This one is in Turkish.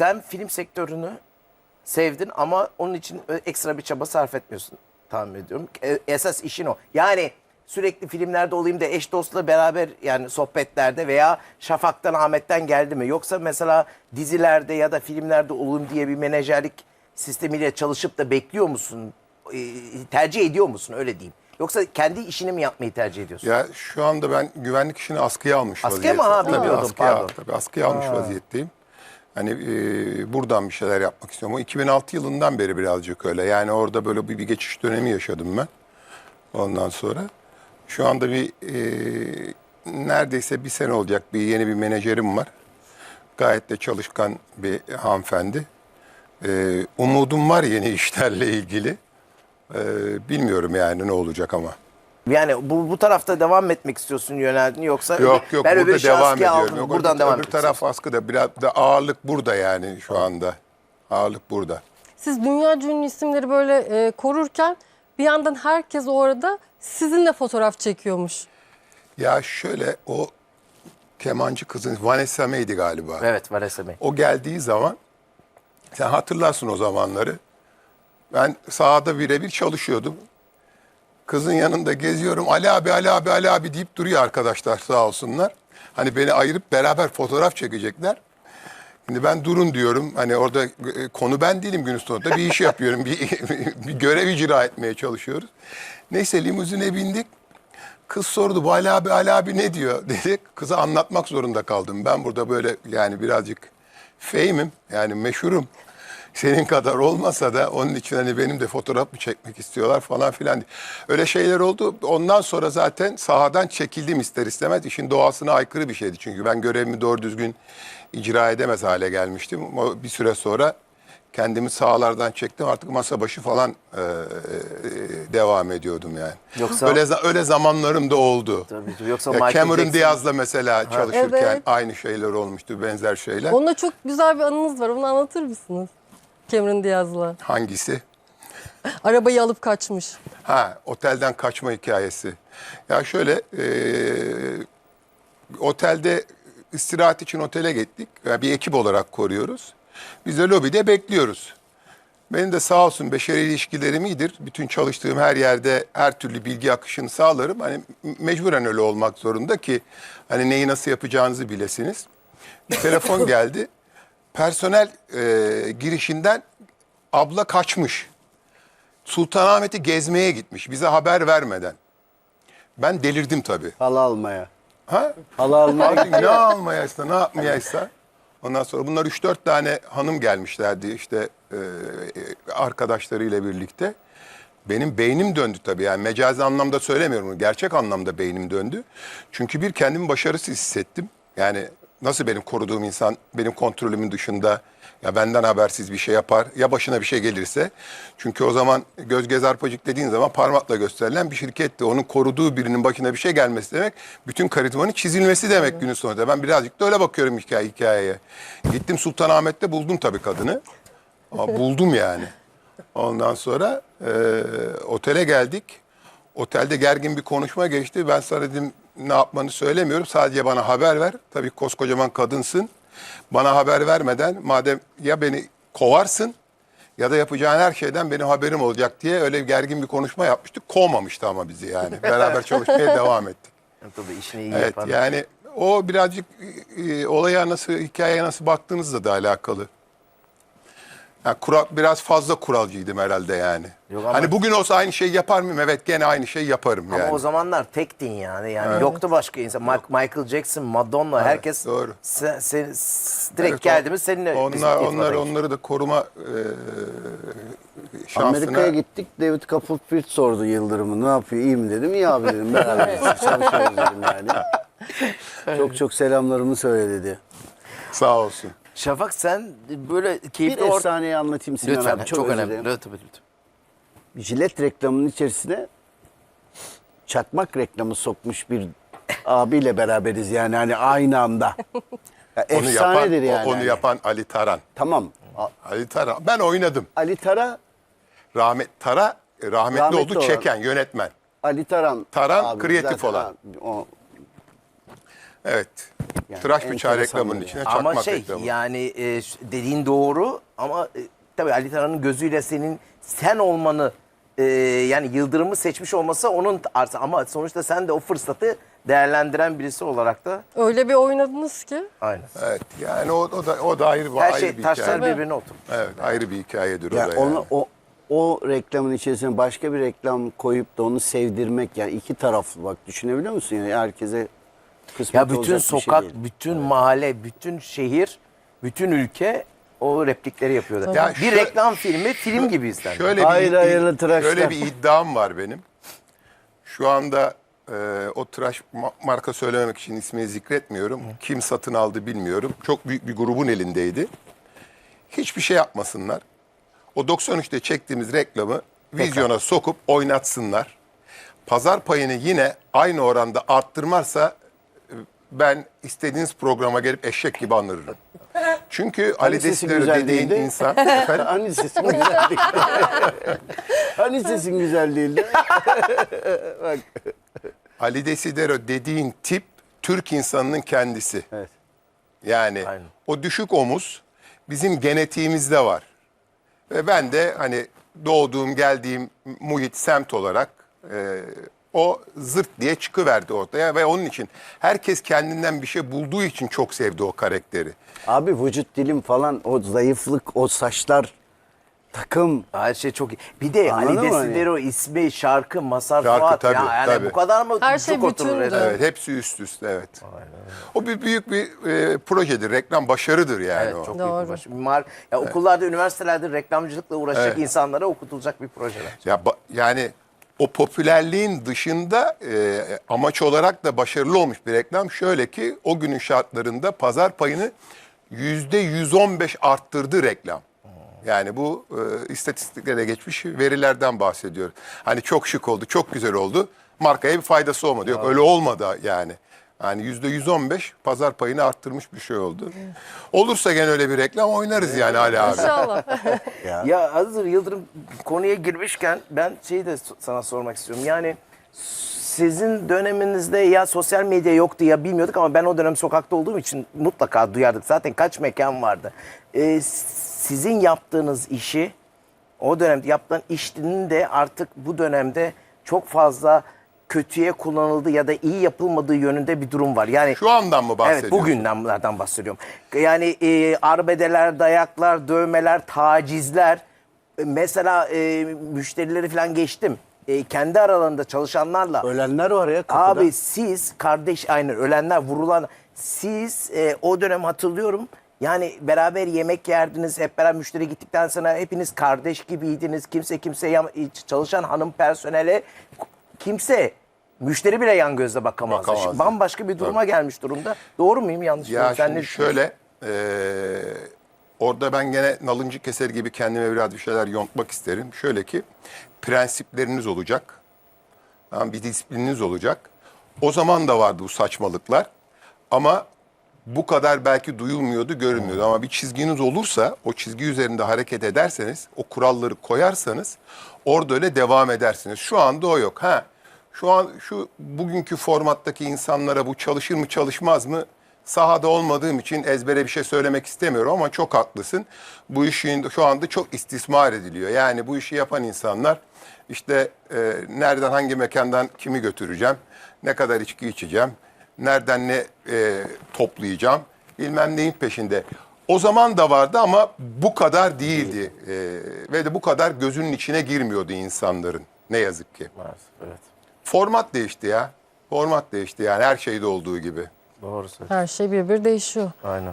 sen film sektörünü sevdin ama onun için ekstra bir çaba sarf etmiyorsun tahmin ediyorum. E, Esas işin o. Yani sürekli filmlerde olayım da eş dostla beraber yani sohbetlerde veya Şafak'tan Ahmet'ten geldi mi? Yoksa mesela dizilerde ya da filmlerde olayım diye bir menajerlik sistemiyle çalışıp da bekliyor musun? E, tercih ediyor musun öyle diyeyim. Yoksa kendi işini mi yapmayı tercih ediyorsun? Ya şu anda ben güvenlik işini askıya almış Askıya mı? vaziyetteyim. Ha, Tabii bilmiyordum, askıya, pardon. tabii askıya almış vaziyetteyim. Hani e, buradan bir şeyler yapmak istiyorum. O 2006 yılından beri birazcık öyle. Yani orada böyle bir, bir geçiş dönemi yaşadım ben. Ondan sonra şu anda bir e, neredeyse bir sene olacak bir yeni bir menajerim var. Gayet de çalışkan bir hanımefendi. E, umudum var yeni işlerle ilgili. E, bilmiyorum yani ne olacak ama. Yani bu bu tarafta devam etmek istiyorsun yöneldin yoksa Yok yok ben burada devam ediyorum. aldım, Yok, buradan öbür, devam öbür taraf askıda biraz da ağırlık burada yani şu anda. Ağırlık burada. Siz dünya ünlü isimleri böyle e, korurken bir yandan herkes orada sizinle fotoğraf çekiyormuş. Ya şöyle o kemancı kızın Vanessa May'di galiba. Evet Vanessa Bey. O geldiği zaman sen hatırlarsın o zamanları. Ben sahada birebir çalışıyordum. Kızın yanında geziyorum. Ali abi, Ali abi, Ali abi deyip duruyor arkadaşlar sağ olsunlar. Hani beni ayırıp beraber fotoğraf çekecekler. Şimdi ben durun diyorum. Hani orada e, konu ben değilim günün sonunda. Bir iş yapıyorum. Bir, bir görev icra etmeye çalışıyoruz. Neyse limuzine bindik. Kız sordu bu Ali abi Ali abi ne diyor dedik. Kıza anlatmak zorunda kaldım. Ben burada böyle yani birazcık fame'im yani meşhurum. Senin kadar olmasa da onun için hani benim de fotoğraf mı çekmek istiyorlar falan filan. Öyle şeyler oldu. Ondan sonra zaten sahadan çekildim ister istemez. İşin doğasına aykırı bir şeydi. Çünkü ben görevimi doğru düzgün icra edemez hale gelmiştim. Bir süre sonra kendimi sahalardan çektim. Artık masa başı falan e, e, devam ediyordum yani. Yoksa- öyle öyle zamanlarım da oldu. Tabii, yoksa ya Michael Cameron Jackson- Diaz'la mesela çalışırken Evet. aynı şeyler olmuştu, benzer şeyler. Onunla çok güzel bir anınız var. Onu anlatır mısınız? Cameron Diaz'la. Hangisi? Arabayı alıp kaçmış. Ha, otelden kaçma hikayesi. Ya şöyle, e, otelde istirahat için otele gittik. Yani bir ekip olarak koruyoruz. Biz de lobide bekliyoruz. Benim de sağ olsun beşeri ilişkilerim iyidir. Bütün çalıştığım her yerde her türlü bilgi akışını sağlarım. Hani mecburen öyle olmak zorunda ki hani neyi nasıl yapacağınızı bilesiniz. Bir telefon geldi. Personel e, girişinden abla kaçmış. Sultanahmet'i gezmeye gitmiş bize haber vermeden. Ben delirdim tabii. Halı almaya. Ha? Halı almaya. Artık ne almayaysa ne yapmayaysa. Ondan sonra bunlar 3-4 tane hanım gelmişlerdi işte e, arkadaşlarıyla birlikte. Benim beynim döndü tabii yani mecazi anlamda söylemiyorum. Gerçek anlamda beynim döndü. Çünkü bir kendimi başarısız hissettim. Yani nasıl benim koruduğum insan benim kontrolümün dışında ya benden habersiz bir şey yapar ya başına bir şey gelirse. Çünkü o zaman göz gez arpacık dediğin zaman parmakla gösterilen bir şirketti. Onun koruduğu birinin başına bir şey gelmesi demek bütün karizmanın çizilmesi demek günün sonunda. Ben birazcık da öyle bakıyorum hikaye, hikayeye. Gittim Sultanahmet'te buldum tabii kadını. Ama buldum yani. Ondan sonra e, otele geldik. Otelde gergin bir konuşma geçti. Ben sana dedim ne yapmanı söylemiyorum. Sadece bana haber ver. Tabii koskocaman kadınsın. Bana haber vermeden madem ya beni kovarsın ya da yapacağın her şeyden benim haberim olacak diye öyle gergin bir konuşma yapmıştık. Kovmamıştı ama bizi yani. Beraber çalışmaya devam ettik. Tabii işini iyi Evet yapan. yani o birazcık e, olaya nasıl, hikayeye nasıl baktığınızla da alakalı. Yani kural, biraz fazla kuralcıydım herhalde yani. Yok ama- Hani bugün olsa aynı şeyi yapar mıyım? Evet gene aynı şeyi yaparım Ama yani. o zamanlar tektin yani. Yani yoktu başka insan. Ma- Michael Jackson, Madonna herkes doğru. Sen, sen- s- direkt Evet, geldi mi seninle onlar, onlar, onları da koruma e, şansına... Amerika'ya gittik. David Copperfield sordu Yıldırım'ı. Ne yapıyor? İyi mi dedim. İyi abi dedim. Beraber çalışıyoruz dedim yani. Çok çok selamlarımı söyle dedi. Sağ olsun. Şafak sen böyle Bir keyifli or- efsaneyi anlatayım Sinan Lütfen abi. çok, özür önemli. dilerim. Lütfen, lütfen. Jilet reklamının içerisine çakmak reklamı sokmuş bir abiyle beraberiz yani hani aynı anda. Ya Onu yapan, efsanedir yani. onu hani. yapan Ali Taran. Tamam. A- Ali Taran. Ben oynadım. Ali Tara, Rahmet Tara e, rahmetli, Rahmetli oldu olan. çeken yönetmen. Ali Taran. Taran, kreatif olan. O, Evet. Yani Tıraş bıçağı enteresan reklamının içine çakmak Ama şey reklamı. yani e, dediğin doğru ama e, tabii Ali Taran'ın gözüyle senin sen olmanı e, yani Yıldırım'ı seçmiş olması onun arsa ama sonuçta sen de o fırsatı değerlendiren birisi olarak da Öyle bir oynadınız ki. aynı. Evet. Yani o, o da o da ayrı, Her ayrı şey bir taşlar hikaye. birbirine otur. Evet, ayrı bir hikayedir Ya o da. onu, yani. o, o reklamın içerisine başka bir reklam koyup da onu sevdirmek yani iki taraflı bak düşünebiliyor musun? Yani herkese kısmet Ya bütün olacak bir şey sokak, değil. bütün mahalle, bütün şehir, bütün ülke o replikleri yapıyordu. Ya bir şö- reklam filmi film gibi izlendi. Şöyle Hayır, bir, hayırlı tıraşlar. Şöyle bir iddiam var benim. Şu anda e, o tıraş ma- marka söylememek için ismini zikretmiyorum. Kim satın aldı bilmiyorum. Çok büyük bir grubun elindeydi. Hiçbir şey yapmasınlar. O 93'te çektiğimiz reklamı vizyona sokup oynatsınlar. Pazar payını yine aynı oranda arttırmazsa e, ben istediğiniz programa gelip eşek gibi anırırım. Çünkü Ali sesi Desidero güzel dediğin değildi? insan... Efendim? hani sesin güzel değildi? hani sesin güzel değildi? Ali Desidero dediğin tip Türk insanının kendisi. Evet. Yani Aynen. o düşük omuz bizim genetiğimizde var. Ve ben de hani doğduğum, geldiğim muhit, semt olarak e, o zırt diye çıkıverdi ortaya. Ve onun için herkes kendinden bir şey bulduğu için çok sevdi o karakteri. Abi vücut dilim falan o zayıflık o saçlar takım Her şey çok iyi. Bir de Anladın Ali mı hani? Desidero ismi, şarkı, Masar Şarkı, Fuat. tabii, ya, yani tabii. bu kadar mı Her şey cuk oturur bütündü. Evet, hepsi üst üste evet. O bir büyük bir e, projedir, reklam başarıdır yani Evet, o. çok Doğru. büyük bir baş. Mar ya okullarda, üniversitelerde reklamcılıkla uğraşacak Evet. insanlara okutulacak bir projeler. Ya ba- yani o popülerliğin dışında e, amaç olarak da başarılı olmuş bir reklam. Şöyle ki o günün şartlarında pazar payını yüzde 115 arttırdı reklam. Yani bu e, istatistiklere geçmiş verilerden bahsediyor. Hani çok şık oldu, çok güzel oldu. Markaya bir faydası olmadı. Yok öyle olmadı yani. Yani yüzde 115 pazar payını arttırmış bir şey oldu. Olursa gene öyle bir reklam oynarız yani Ali abi. İnşallah. Ya hazır Yıldırım konuya girmişken ben şeyi de so- sana sormak istiyorum. Yani sizin döneminizde ya sosyal medya yoktu ya bilmiyorduk ama ben o dönem sokakta olduğum için mutlaka duyardık. Zaten kaç mekan vardı. Ee, sizin yaptığınız işi o dönemde yapılan işinin de artık bu dönemde çok fazla kötüye kullanıldığı ya da iyi yapılmadığı yönünde bir durum var. Yani Şu andan mı bahsediyorsun? Evet bugünlerden bahsediyorum. Yani e, arbedeler, dayaklar, dövmeler, tacizler. E, Mesela e, müşterileri falan geçtim. E, kendi aralarında çalışanlarla. ölenler var ya kapıda. Abi siz kardeş aynen ölenler vurulan siz e, o dönem hatırlıyorum. Yani beraber yemek yerdiniz hep beraber müşteri gittikten sonra hepiniz kardeş gibiydiniz. Kimse kimse yan- çalışan hanım personele kimse müşteri bile yan gözle bakamazdı. Bakamazdı. Şimdi bambaşka bir duruma gelmiş durumda. Doğru muyum yanlış Ya mıyım? Sen şimdi ne düşünüyorsun? şöyle, eee, orada ben gene nalıncı keser gibi kendime biraz bir şeyler yontmak isterim. Şöyle ki, prensipleriniz olacak, tamam, bir disiplininiz olacak. O zaman da vardı bu saçmalıklar ama bu kadar belki duyulmuyordu, görünmüyordu. Ama bir çizginiz olursa, o çizgi üzerinde hareket ederseniz, o kuralları koyarsanız orada öyle devam edersiniz. Şu anda o yok. Ha, şu an şu bugünkü formattaki insanlara bu çalışır mı çalışmaz mı sahada olmadığım için ezbere bir şey söylemek istemiyorum ama çok haklısın. Bu işin şu anda çok istismar ediliyor. Yani bu işi yapan insanlar işte e, nereden hangi mekandan kimi götüreceğim, ne kadar içki içeceğim, nereden ne e, toplayacağım, bilmem neyin peşinde. O zaman da vardı ama bu kadar değildi E, ve de bu kadar gözünün içine girmiyordu insanların ne yazık ki. Maalesef, evet. Format değişti ya. Format değişti yani her şeyde olduğu gibi. Doğru söylüyorsun. Her şey bir bir değişiyor. Aynen.